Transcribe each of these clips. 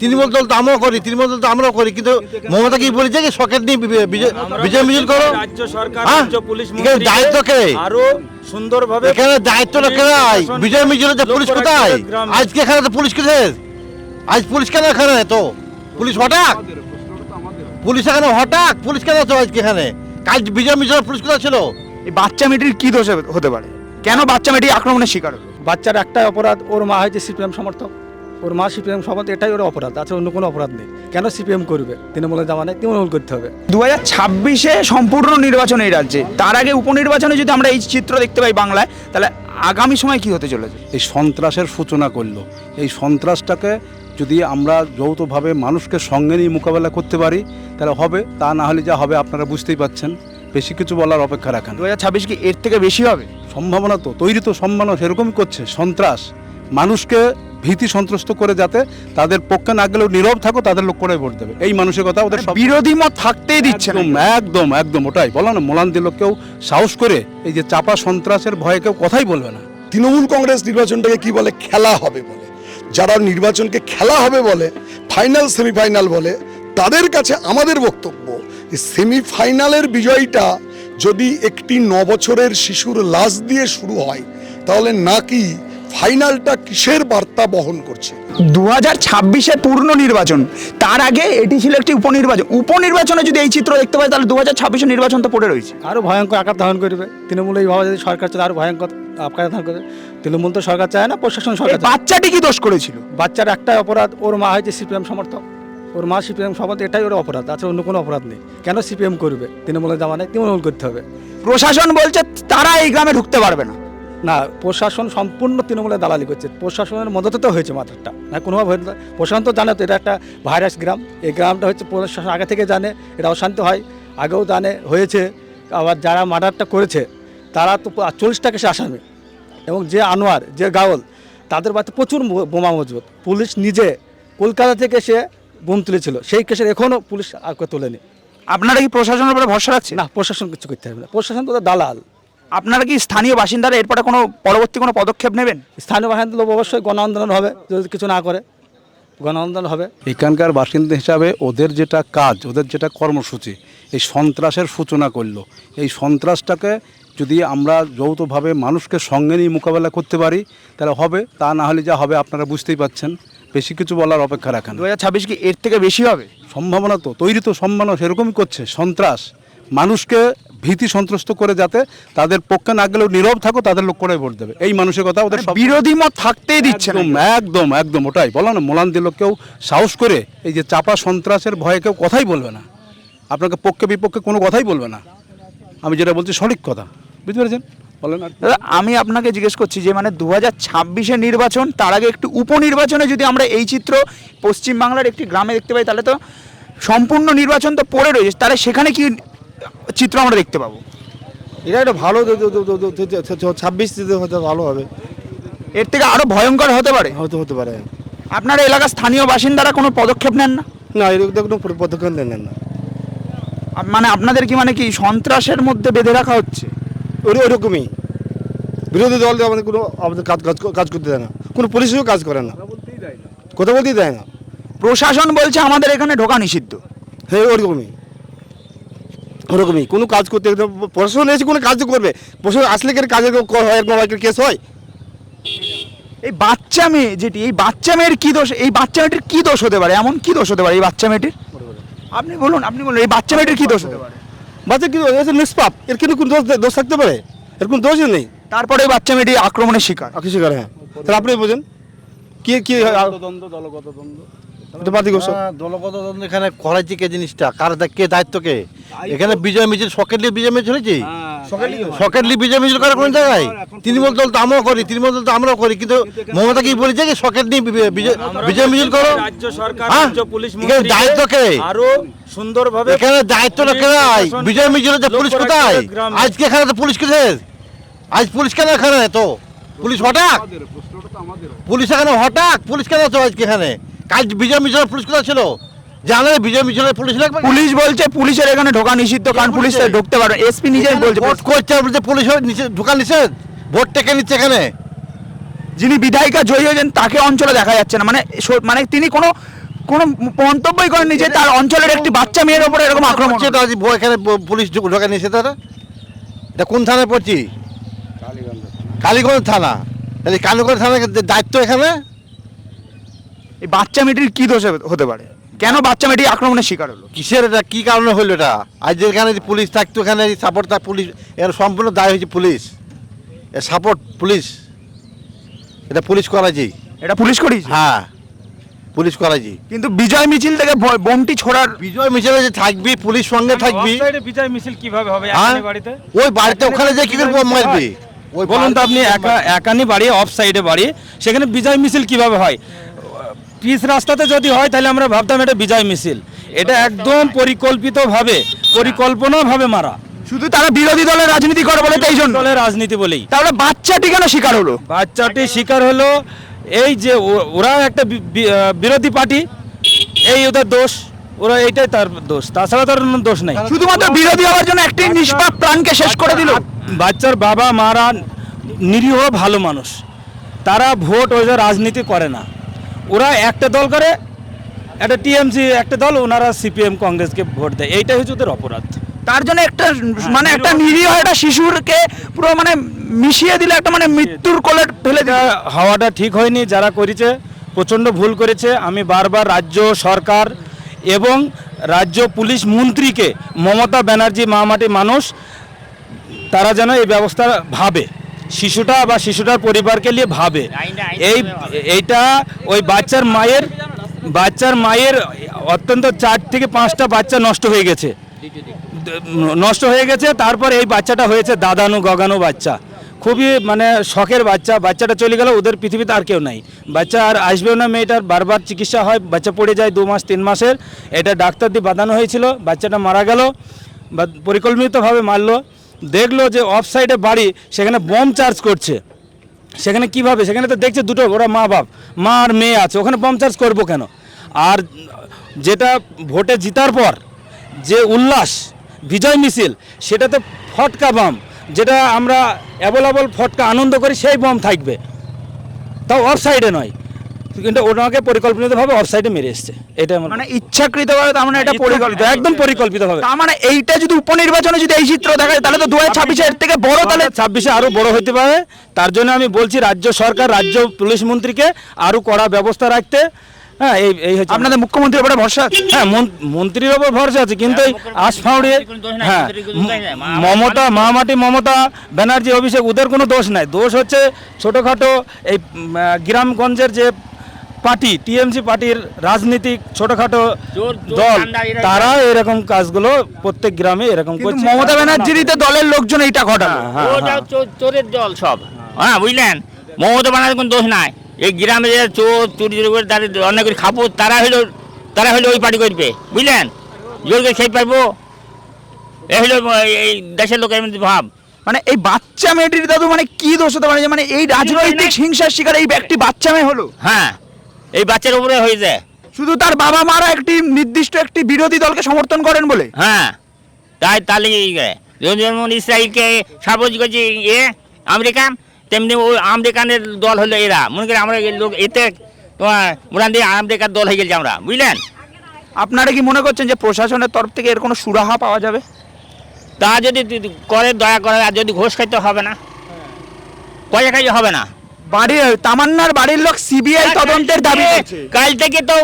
তৃণমূল দল তো আমরাও করি তৃণমূল দল তো আমরাও করি কিন্তু মমতা কি বলেছে কি? সকেট নিয়ে বিজয় বিজয় মিছিল করো। রাজ্য সরকার হ্যাঁ? রাজ্য পুলিশ দায়িত্ব কে? আরও সুন্দরভাবে এখানে দায়িত্বটা কে বিজয় মিছিল যে পুলিশ কোথায়। আজকে এখানে তো পুলিশ কোথায় আজ পুলিশ কেন এখানে তো পুলিশ হঠাৎ? পুলিশ এখানে হঠাৎ? পুলিশ কেন তো আজকে এখানে? কাল বিজয় মিছিল পুলিশ কোথায় ছিল? এই বাচ্চা মেয়েটির কি দোষ হতে পারে? কেন বাচ্চা মেয়েটি আক্রমণের শিকার বাচ্চার একটাই অপরাধ ওর মা হয়েছে সিপিএম সমর্থক। ওর মা সিপিএম সমর্থক এটাই ওর অপরাধ তাছাড়া অন্য কোনো অপরাধ নেই। কেন সিপিএম করবে? তৃণমূলের জামানায় তৃণমূল করতে হবে। দু হাজার ছাব্বিশে সম্পূর্ণ নির্বাচন এই রাজ্যে। তার আগে উপনির্বাচনে যদি আমরা এই চিত্র দেখতে পাই বাংলায় তাহলে আগামী সময় কি হতে চলেছে? এই সন্ত্রাসের সূচনা করল। এই সন্ত্রাসটাকে যদি আমরা যৌথভাবে মানুষকে সঙ্গে নিয়ে মোকাবেলা করতে পারি তাহলে হবে তা না হলে যা হবে আপনারা বুঝতেই পাচ্ছেন। বেশি কিছু বলার অপেক্ষা রাখেন দু হাজার ছাব্বিশ কি এর থেকে বেশি হবে? সম্ভাবনা তো তৈরি তো সম্ভাবনা সেরকমই করছে। সন্ত্রাস মানুষকে ভীতি সন্ত্রস্ত করে যাতে তাদের পক্ষে না গেলেও নীরব থাকো তাদের লোক করে ভোট দেবে। এই মানসিকতা ওদের বিরোধী মত থাকতেই দিচ্ছে একদম একদম একদম ওটাই। বলো না মোলান দিল কেউ সাহস করে এই যে চাপা সন্ত্রাসের ভয়ে কেউ কথাই বলবে না। তৃণমূল কংগ্রেস নির্বাচনটাকে কি বলে? খেলা হবে বলে। যারা নির্বাচনকে খেলা হবে বলে ফাইনাল সেমিফাইনাল বলে তাদের কাছে আমাদের বক্তব্য যে সেমিফাইনালের বিজয়টা যদি একটি নবছরের শিশুর লাশ দিয়ে শুরু হয় তাহলে নাকি ফাইনালটা কিসের বার্তা বহন করছে? দু হাজার ছাব্বিশে পূর্ণ নির্বাচন। তার আগে এটি ছিল একটি উপনির্বাচন। উপনির্বাচনে যদি এই চিত্র দেখতে পাই তাহলে দু হাজার ছাব্বিশে নির্বাচন তো পড়ে রয়েছে। আরও ভয়ঙ্কর আকার ধারণ করবে। তৃণমূল এইভাবে যদি সরকার চলে আরও ভয়ঙ্কর আকার ধারণ করবে। তৃণমূল তো সরকার চায় না প্রশাসন সরকার বাচ্চাটি কি দোষ করেছিল? বাচ্চার একটাই অপরাধ ওর মা হয়েছে সিপিএম সমর্থক। ওর মা সিপিএম সমর্থক এটাই ওর অপরাধ তাছাড়া অন্য কোনো অপরাধ নেই। কেন সিপিএম করবে? তৃণমূলের জামানায় তৃণমূল করতে হবে। প্রশাসন বলছে তারা এই গ্রামে ঢুকতে পারবে না। না প্রশাসন সম্পূর্ণ তৃণমূলের দালালি করছে। প্রশাসনের মদতে তো হয়েছে মাথাটা। না কোনোভাবে। প্রশাসন তো জানে তো এটা একটা ভাইরাস গ্রাম। এই গ্রামটা হচ্ছে প্রশাসন আগে থেকে জানে এটা অশান্ত হয় আগেও জানে হয়েছে। আবার যারা মার্ডারটা করেছে তারা তো চল্লিশটা কেসে আসামি। এবং যে আনোয়ার যে গাওল তাদের বাড়িতে প্রচুর বোমা মজবুত। পুলিশ নিজে কলকাতা থেকে সে বোম তুলেছিল। সেই কেসের এখনও পুলিশ আর তোলেনি। আপনারা কি প্রশাসনের উপরে ভরসা রাখছেন? না প্রশাসন কিছু করতে হবে না। প্রশাসন তো দালাল। আপনারা কি স্থানীয় বাসিন্দারা এরপরে কোনো পরবর্তী কোনো পদক্ষেপ নেবেন? স্থানীয় লোক অবশ্যই গণ আন্দোলন হবে যদি কিছু না করে। গণ আন্দোলন হবে। এখানকার বাসিন্দা হিসাবে ওদের যেটা কাজ ওদের যেটা কর্মসূচি এই সন্ত্রাসের সূচনা করল। এই সন্ত্রাসটাকে যদি আমরা যৌথভাবে মানুষকে সঙ্গে নিয়ে মোকাবেলা করতে পারি তাহলে হবে তা না হলে যা হবে আপনারা বুঝতেই পাচ্ছেন। বেশি কিছু বলার অপেক্ষা রাখেন দু হাজার ছাব্বিশ কি এর থেকে বেশি হবে? সম্ভাবনা তো তৈরি তো সম্ভাবনা সেরকমই করছে। সন্ত্রাস মানুষকে ভীতি সন্ত্রস্ত করে যাতে তাদের পক্ষে না গেলেও নীরব থাকো তাদের লোক করে ভোট দেবে। এই মানুষের কথা ওদের বিরোধী মত থাকতেই দিচ্ছে একদম একদম একদম ওটাই। বলো না মোলান দিল কেউ সাহস করে এই যে চাপা সন্ত্রাসের ভয়ে কেউ কথাই বলবে না। আপনাকে পক্ষে বিপক্ষে কোনো কথাই বলবে না। আমি যেটা বলছি সঠিক কথা। বুঝতে পেরেছেন? বলেন দাদা আমি আপনাকে জিজ্ঞেস করছি যে মানে দু হাজার ছাব্বিশে নির্বাচন তার আগে একটু উপনির্বাচনে যদি আমরা এই চিত্র পশ্চিমবাংলার একটি গ্রামে দেখতে পাই তাহলে তো সম্পূর্ণ নির্বাচন তো পড়ে রয়েছে। তাহলে সেখানে কি চিত্র আমরা দেখতে পাবো। এটা একটা ভালো ছাব্বিশ ভালো হবে। এর থেকে আরও ভয়ঙ্কর হতে পারে। হতে হতে পারে। আপনার এলাকার স্থানীয় বাসিন্দারা কোনো পদক্ষেপ নেন না? না এরকম কোনো পদক্ষেপ নেন না। মানে আপনাদের কি মানে কি সন্ত্রাসের মধ্যে বেঁধে রাখা হচ্ছে? ওই ওরকমই। বিরোধী দল আমাদের কোনো আমাদের কাজ কাজ কাজ করতে দেয় না। কোনো পুলিশও কাজ করে না। কথা বলতেই দেয় না। প্রশাসন বলছে আমাদের এখানে ঢোকা নিষিদ্ধ। হ্যাঁ ওরকমই। ওরকমই। কোনো কাজ করতে প্রশাসন এসে কোনো কাজ করবে। প্রশাসন আসলে কি কাজের হয় এরকম হয় কেস হয়? এই বাচ্চা মেয়ে যেটি এই বাচ্চা মেয়ের কি দোষ? এই বাচ্চা মেয়েটির কি দোষ হতে পারে? এমন কি দোষ হতে পারে এই বাচ্চা মেয়েটির? আপনি বলুন আপনি বলুন এই বাচ্চা মেয়েটির কি দোষ হতে পারে? বাচ্চা কি এসে নিষ্পাপ। এর কিন্তু কোনো দোষ দোষ থাকতে পারে। এর কোনো দোষই নেই। তারপরে এই বাচ্চা মেয়েটি আক্রমণের শিকার। কৃষি করে হ্যাঁ। তাহলে আপনি বোঝেন। কি কি দ্বন্দ্ব দলগত দ্বন্দ্ব হ্যাঁ, দলগত দ্বন্দ্ব এখানে করাইছে কে জিনিসটা? কার কে দায়িত্ব কে এখানে বিজয় মিছিল সকেটলি বিজয় মিছিল হয়েছে? সকেটলি বিজয় মিছিল করে কোন জায়গায়? তৃণমূল দল তো আমরাও করি তৃণমূল দল তো আমরাও করি কিন্তু মমতা কি বলেছে কি সকেট নিয়ে বিজয় বিজয় মিছিল করো? রাজ্য সরকার হ্যাঁ? রাজ্য পুলিশ দায়িত্ব কে? আরও সুন্দরভাবে এখানে দায়িত্বটা কে বিজয় মিছিল পুলিশ কোথায়? আজকে এখানে তো পুলিশ কোথায় আজ পুলিশ কেন এখানে? তো পুলিশ হঠাৎ? পুলিশ এখানে হঠাৎ? পুলিশ কেন তো আজকে এখানে? কাল বিজয় মিছিলের পুলিশ কোথায় ছিল? জানে বিজয় মিছিলের পুলিশ লাগবে পুলিশ বলছে পুলিশের এখানে ঢোকা নিষিদ্ধ কারণ পুলিশ? ঢুকতে পারবে। এসপি নিজেই বলছে ভোট করছে বলছে পুলিশ হয়ে নিষেধ ঢুকা ভোট টেকে নিচ্ছে এখানে? যিনি বিধায়িকা জয়ী হয়েছেন তাকে অঞ্চলে দেখা যাচ্ছে না। মানে মানে তিনি কোনো কোনো মন্তব্যই করেননি যে তার অঞ্চলের একটি বাচ্চা মেয়ের ওপরে এরকম আক্রমণ আজ এখানে পুলিশ ঢুক- ঢোকা নিয়েছে তারা এটা কোন থানায় পড়ছি? কালীগঞ্জ থানা। তাহলে কালীগঞ্জ থানার দায়িত্ব এখানে? এই বাচ্চা মেয়েটির কি দোষ হতে পারে? কেন বাচ্চা মেয়েটি আক্রমণের শিকার হলো? কিসের এটা? কি কারণে হইল এটা? আজ যেখানে যে পুলিশ থাকতো এখানে সাপোর্ট থাক পুলিশ এর সম্পূর্ণ দায় হয়েছে পুলিশ। এর সাপোর্ট পুলিশ। এটা পুলিশ করাইছি। এটা পুলিশ করিয়েছে হ্যাঁ। পুলিশ করাইছি। কিন্তু বিজয় মিছিল থেকে বোমটি ছোড়ার বিজয় মিছিলে যে থাকবি পুলিশ সঙ্গে থাকবি। বিজয় মিছিল কীভাবে হবে? হ্যাঁ? বাড়িতে? ওই বাড়িতে ওখানে যে কি করে বোম মারবি? ওই বলুন তো আপনি একা একানি বাড়ি অফ সাইডে বাড়ি। সেখানে বিজয় মিছিল কীভাবে হয়? পিচ রাস্তাতে যদি হয় তাহলে আমরা ভাবতাম এটা বিজয় মিছিল। এটা একদম পরিকল্পিতভাবে পরিকল্পনাভাবে মারা। শুধু তারা বিরোধী দলের রাজনীতি করে বলে তাই জন্য? দলের রাজনীতি বলেই। তাহলে বাচ্চাটি কেন শিকার হলো? বাচ্চাটি শিকার হলো এই যে ও- ওরা একটা বি- বি- আহ, বিরোধী পার্টি। এই ওদের দোষ ওরা এইটাই তার দোষ। তাছাড়া তার কোনো দোষ নাই। শুধুমাত্র বিরোধী হওয়ার জন্য একটি নিষ্পাপ প্রাণকে শেষ করে দিল। বাচ্চার বাবা মারা নিরীহ ভালো মানুষ। তারা ভোট ওই যে রাজনীতি করে না। ওরা একটা দল করে একটা টিএমসি একটা দল ওনারা সিপিএম কংগ্রেসকে ভোট দেয়। এইটাই হচ্ছে ওদের অপরাধ। তার জন্য একটা মানে একটা নিরীহ একটা শিশুরকে পুরো মানে মিশিয়ে দিলে একটা মানে মৃত্যুর কোলে ঠেলে হওয়াটা ঠিক হয়নি যারা করেছে প্রচণ্ড ভুল করেছে। আমি বারবার রাজ্য সরকার এবং রাজ্য পুলিশ মন্ত্রীকে মমতা ব্যানার্জি মামাটি মানুষ তারা যেন এই ব্যবস্থা ভাবে। শিশুটা বা শিশুটার পরিবারকে নিয়ে ভাবে। এই এইটা ওই বাচ্চার মায়ের বাচ্চার মায়ের অত্যন্ত চার থেকে পাঁচটা বাচ্চা নষ্ট হয়ে গেছে। নষ্ট হয়ে গেছে তারপর এই বাচ্চাটা হয়েছে দাদানু গগানো বাচ্চা। খুবই মানে শখের বাচ্চা বাচ্চাটা চলে গেল ওদের পৃথিবীতে আর কেউ নাই। বাচ্চা আর আসবেও না মেয়েটার বারবার চিকিৎসা হয় বাচ্চা পড়ে যায় দু মাস তিন মাসের। এটা ডাক্তার দিয়ে বাঁধানো হয়েছিল বাচ্চাটা মারা গেল বা পরিকল্পিতভাবে মারলো। দেখল যে অফ সাইডে বাড়ি, সেখানে বম চার্জ করছে। সেখানে কীভাবে সেখানে তো দেখছে দুটো, ওরা মা বাপ, মা আর মেয়ে আছে, ওখানে বম চার্জ করব কেন? আর যেটা ভোটে জিতার পর যে উল্লাস, বিজয় মিছিল সেটা তো ফটকা বাম যেটা আমরা অ্যাভেলেবল ফটকা আনন্দ করি, সেই বম থাকবে। তাও অফ সাইডে নয়। কিন্তু ওনাকে পরিকল্পিতভাবে অফ সাইডে মেরে এসছে। এটা মানে ইচ্ছাকৃতভাবে তার মানে এটা পরিকল্পিত। একদম পরিকল্পিতভাবে। তার মানে এইটা যদি উপনির্বাচনে যদি এই চিত্র দেখা যায় তাহলে তো দু হাজার ছাব্বিশে এর থেকে বড় তাহলে ছাব্বিশে আরও বড় হতে পারে। তার জন্য আমি বলছি রাজ্য সরকার রাজ্য পুলিশ মন্ত্রীকে আরও কড়া ব্যবস্থা রাখতে। হ্যাঁ এই এই হচ্ছে আপনাদের মুখ্যমন্ত্রীর উপরে ভরসা আছে? হ্যাঁ মন- মন্ত্রীর ওপর ভরসা আছে কিন্তু এই আশফাউড়ে হ্যাঁ মমতা মহামাটি মমতা ব্যানার্জি অভিষেক ওদের কোনো দোষ নাই। দোষ হচ্ছে ছোটোখাটো এই গ্রামগঞ্জের যে পার্টি টিএমসি পার্টির রাজনীতিক ছোটোখাটো দল তারা এরকম কাজগুলো প্রত্যেক গ্রামে এরকম করছে। মমতা ব্যানার্জিরই তো দলের লোকজন এইটা ঘটালো। হ্যাঁ, চোরের দল সব। হ্যাঁ বুঝলেন? মমতা বানার কোনো দোষ নাই। এই গ্রামে যে চোর চুরি চুরি করে তাদের অনেক করে খাব তারা হইল তারা হইল ওই পার্টি করবে। বুঝলেন? জোরকে খেয়ে পারব এ হইল এই- এই দেশের লোকের মধ্যে ভাব। মানে এই বাচ্চা মেয়েটির দাদু মানে কি দোষ হতে পারে? মানে এই রাজনৈতিক হিংসার শিকার এই ব্যক্তি বাচ্চা মেয়ে হলো। হ্যাঁ। এই বাচ্চার উপরে হয়ে যায়। শুধু তার বাবা মারা একটি নির্দিষ্ট একটি বিরোধী দলকে সমর্থন করেন বলে? হ্যাঁ তাই তাহলে। যেমন ইসরায়েলকে সাপোজ করছে এ আমেরিকান তেমনি ওই আমেরিকানের দল হলো এরা। মনে করি আমরা লোক এতে তোমার দিয়ে আমেরিকার দল হয়ে গেছে আমরা বুঝলেন? আপনারা কি মনে করছেন যে প্রশাসনের তরফ থেকে এর কোনো সুরাহা পাওয়া যাবে? তা যদি করে দয়া করে আর যদি ঘোষ খাইতে হবে না পয়সা খাইতে হবে না? বাড়ির তামান্নার বাড়ির লোক সিবিআই তদন্তের দাবি করছে। কাল থেকে তো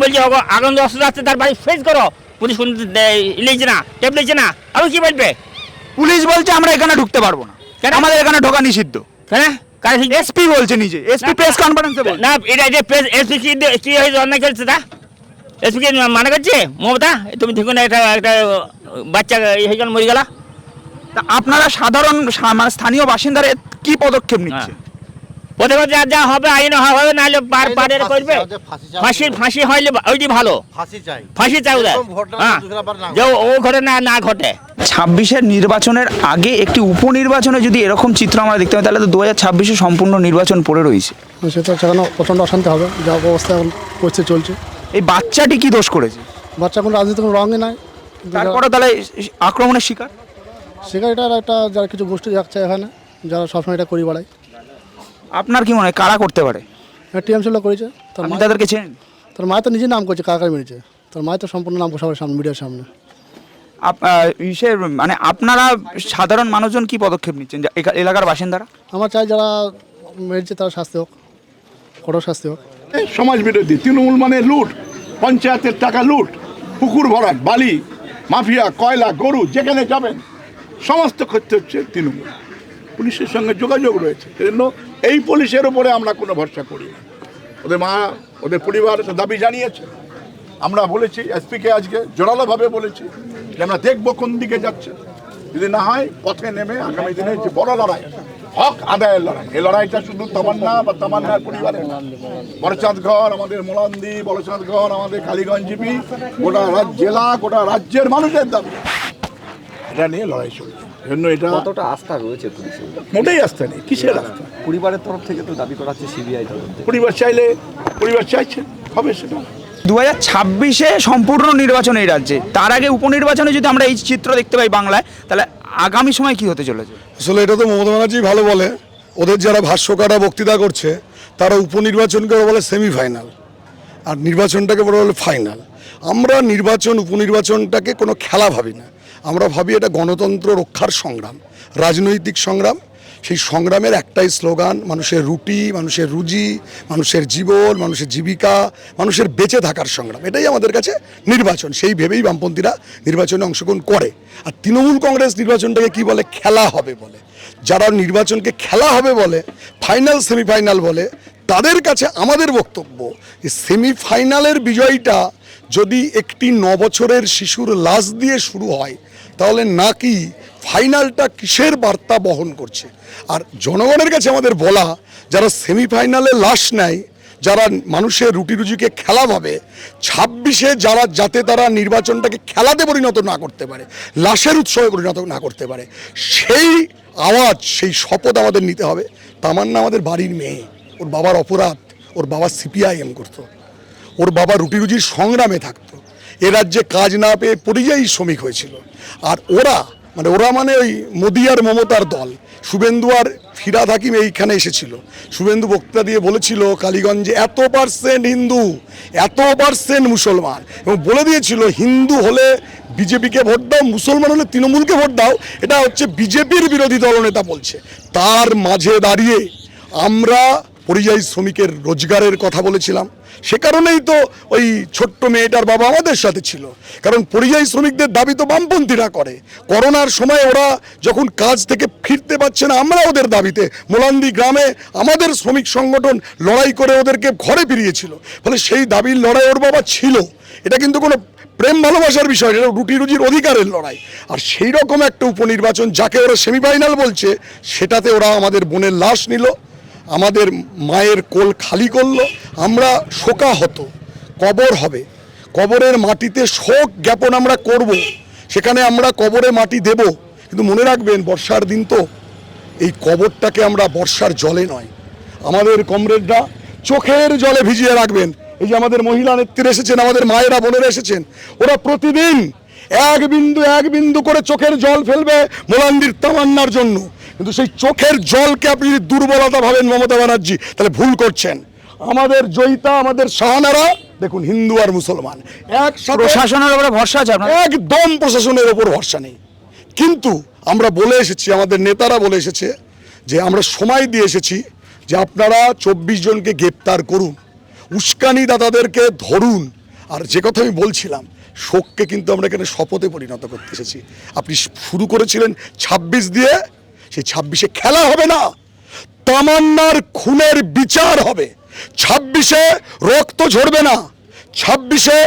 বলছে আগুন অস্ত্র আছে তার বাড়ি ফেস করো। পুলিশ ইলেছে না টেপ লেছে না। আর কি বলবে? পুলিশ বলছে আমরা এখানে ঢুকতে পারব না। কেন? আমাদের এখানে ঢোকা নিষিদ্ধ। কেন? এসপি বলছে নিজে। এসপি প্রেস কনফারেন্সে বলছে। না এটা যে এসপি কি কি হয়েছে অন্যায় খেলছে তা? এসপি কি মানে করছে? মমতা তুমি দেখো না একটা একটা বাচ্চা হয়ে মরে গেলা। আপনারা সাধারণ মানে স্থানীয় বাসিন্দারা কি পদক্ষেপ নিচ্ছে? প্রথমে যা যা হবে আইন হবে নাহলে পার পারের করবে। ওদের ফাঁসি। ফাঁসি হইলে ওইটি ভালো। ফাঁসি চাই। ফাঁসি চাই ওদের। হ্যাঁ। যে ও ঘটে। না না ঘটে। ছাব্বিশের নির্বাচনের আগে একটি উপনির্বাচনে যদি এরকম চিত্র আমরা দেখতে পাই তাহলে তো দু হাজার ছাব্বিশে সম্পূর্ণ নির্বাচন পড়ে রয়েছে। সেটা সেখানে প্রচণ্ড অশান্তি হবে। যা অবস্থা এখন চলছে। এই বাচ্চাটি কি দোষ করেছে? বাচ্চা কোনো রাজনীতি কোনো রঙে নাই। তারপরে তাহলে আক্রমণের শিকার? সেখানে এটা একটা যারা কিছু গোষ্ঠী যাচ্ছে এখানে যারা সবসময় এটা করি বেড়ায়। আপনার কি মনে হয় কারা করতে পারে? টিএমসি লোক করেছে। তার আপনি মা- তাদেরকে চেনেন? তোর মায়ের তো নিজের নাম করছে কাকা মেরেছে? তোর মায়ের তো সম্পূর্ণ নাম সবার সামনে মিডিয়ার সামনে। আপ- আহ, মানে আপনারা সাধারণ মানুষজন কি পদক্ষেপ নিচ্ছেন? যা- এলাকার বাসিন্দারা? আমার চাই যারা মেরেছে তারা শাস্তি হোক কঠোর শাস্তি হোক। সমাজ বিরোধী তৃণমূল মানে লুট পঞ্চায়েতের টাকা লুট পুকুর ভরাট বালি মাফিয়া কয়লা গরু যেখানে যাবেন সমস্ত ক্ষেত্রে হচ্ছে তৃণমূল। পুলিশের সঙ্গে যোগাযোগ রয়েছে। সেজন্য এই পুলিশের উপরে আমরা কোনো ভরসা করি না। ওদের মা, ওদের পরিবার দাবি জানিয়েছে। আমরা বলেছি, এসপিকে আজকে জোরালোভাবে বলেছি যে আমরা দেখব কোন দিকে যাচ্ছে। যদি না হয় পথে নেমে আগামী দিনে যে বড় লড়াই, হক আদায়ের লড়াই, এই লড়াইটা শুধু তামান্না বা তামান্নার পরিবারের না। বড়চাঁদগড় আমাদের মোলান্দি বড়চাঁদগড় আমাদের কালীগঞ্জ জিপি, গোটা জেলা, গোটা রাজ্যের মানুষের দাবি। এটা নিয়ে লড়াই চলছে। জন্য এটা কতটা আস্থা রয়েছে পুলিশের মোটেই আস্থা নেই কিসের আস্থা? পরিবারের তরফ থেকে তো দাবি করা হচ্ছে সিবিআই তদন্তে পরিবার চাইলে পরিবার চাইছে হবে সেটা। দু হাজার ছাব্বিশে সম্পূর্ণ নির্বাচন এই রাজ্যে। তার আগে উপনির্বাচনে যদি আমরা এই চিত্র দেখতে পাই বাংলায় তাহলে আগামী সময় কি হতে চলেছে? আসলে এটা তো মমতা ব্যানার্জি ভালো বলে। ওদের যারা ভাষ্যকাররা বক্তৃতা করছে তারা উপনির্বাচনকে ওরা বলে সেমিফাইনাল। আর নির্বাচনটাকে বলা বলে ফাইনাল। আমরা নির্বাচন উপনির্বাচনটাকে কোনো খেলা ভাবি না। আমরা ভাবি এটা গণতন্ত্র রক্ষার সংগ্রাম, রাজনৈতিক সংগ্রাম। সেই সংগ্রামের একটাই স্লোগান, মানুষের রুটি, মানুষের রুজি, মানুষের জীবন, মানুষের জীবিকা, মানুষের বেঁচে থাকার সংগ্রাম। এটাই আমাদের কাছে নির্বাচন। সেই ভেবেই বামপন্থীরা নির্বাচনে অংশগ্রহণ করে। আর তৃণমূল কংগ্রেস নির্বাচনটাকে কি বলে? খেলা হবে বলে। যারা নির্বাচনকে খেলা হবে বলে, ফাইনাল, সেমিফাইনাল বলে, তাদের কাছে আমাদের বক্তব্য, যে সেমিফাইনালের বিজয়টা যদি একটি ন বছরের শিশুর লাশ দিয়ে শুরু হয় তাহলে নাকি ফাইনালটা কিসের বার্তা বহন করছে? আর জনগণের কাছে আমাদের বলা, যারা সেমিফাইনালে লাশ নেয়, যারা মানুষের রুটি রুজিকে খেলা ভাবে, ছাব্বিশে যারা যাতে তারা নির্বাচনটাকে খেলাতে পরিণত না করতে পারে, লাশের উৎসবে পরিণত না করতে পারে, সেই আওয়াজ, সেই শপথ আমাদের নিতে হবে। তামান্না আমাদের বাড়ির মেয়ে, ওর বাবার অপরাধ, ওর বাবা সিপিআইএম করতো, ওর বাবা রুটি রুজির সংগ্রামে থাকতো এ রাজ্যে কাজ না পেয়ে পরিযায়ী শ্রমিক হয়েছিল। আর ওরা মানে ওরা মানে ওই মোদি আর মমতার দল, শুভেন্দু আর ফিরাদ হাকিম এইখানে এসেছিল। শুভেন্দু বক্তৃতা দিয়ে বলেছিল, কালীগঞ্জে এত পার্সেন্ট হিন্দু, এত পার্সেন্ট মুসলমান। এবং বলে দিয়েছিল, হিন্দু হলে বিজেপিকে ভোট দাও, মুসলমান হলে তৃণমূলকে ভোট দাও। এটা হচ্ছে বিজেপির বিরোধী দলনেতা বলছে। তার মাঝে দাঁড়িয়ে আমরা পরিযায়ী শ্রমিকের রোজগারের কথা বলেছিলাম। সে কারণেই তো ওই ছোট্ট মেয়েটার বাবা আমাদের সাথে ছিল। কারণ পরিযায়ী শ্রমিকদের দাবি তো বামপন্থীরা করে। করোনার সময় ওরা যখন কাজ থেকে ফিরতে পারছে না, আমরা ওদের দাবিতে মোলান্দি গ্রামে আমাদের শ্রমিক সংগঠন লড়াই করে ওদেরকে ঘরে ফিরিয়েছিল। ফলে সেই দাবির লড়াই ওর বাবা ছিল। এটা কিন্তু কোনো প্রেম ভালোবাসার বিষয় এটা রুটি রুজির অধিকারের লড়াই। আর সেই রকম একটা উপনির্বাচন যাকে ওরা সেমিফাইনাল বলছে, সেটাতে ওরা আমাদের বোনের লাশ নিল। আমাদের মায়ের কোল খালি করল, আমরা শোকা হতো কবর হবে। কবরের মাটিতে শোক জ্ঞাপন আমরা করব, সেখানে আমরা কবরে মাটি দেব। কিন্তু মনে রাখবেন, বর্ষার দিন তো, এই কবরটাকে আমরা বর্ষার জলে নয়। আমাদের কমরেডরা চোখের জলে ভিজিয়ে রাখবেন। এই যে আমাদের মহিলা নেত্রী এসেছেন, আমাদের মায়েরা, বোনেরা এসেছেন, ওরা প্রতিদিন এক বিন্দু এক বিন্দু করে চোখের জল ফেলবে মোলান্দির তামান্নার জন্য। কিন্তু সেই চোখের জলকে আপনি যদি দুর্বলতা ভাবেন মমতা ব্যানার্জি তাহলে ভুল করছেন। আমাদের জয়িতা আমাদের সাহানারা দেখুন হিন্দু আর মুসলমান এক প্রশাসনের উপরে ভরসা আছে একদম প্রশাসনের ওপর ভরসা নেই। কিন্তু আমরা বলে এসেছি আমাদের নেতারা বলে এসেছে যে আমরা সময় দিয়ে এসেছি যে আপনারা চব্বিশ জনকে গ্রেপ্তার করুন উস্কানি উস্কানিদাতাদেরকে ধরুন। আর যে কথা আমি বলছিলাম শোককে কিন্তু আমরা এখানে শপথে পরিণত করতে এসেছি। আপনি শুরু করেছিলেন ছাব্বিশ দিয়ে সেই ছাব্বিশে খেলা হবে না, তামান্নার খুনের বিচার হবে। ছাব্বিশে রক্ত ঝরবে না, ছাব্বিশে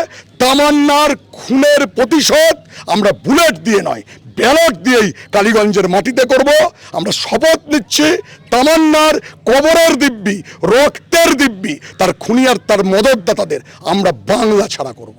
তামান্নার খুনের প্রতিশোধ আমরা বুলেট দিয়ে নয়, ব্যালট দিয়েই কালীগঞ্জের মাটিতে করব। আমরা শপথ নিচ্ছি তামান্নার কবরের দিব্যি, রক্তের দিব্যি, তার খুনিয়ার তার মদতদাতাদের আমরা বাংলা ছাড়া করব।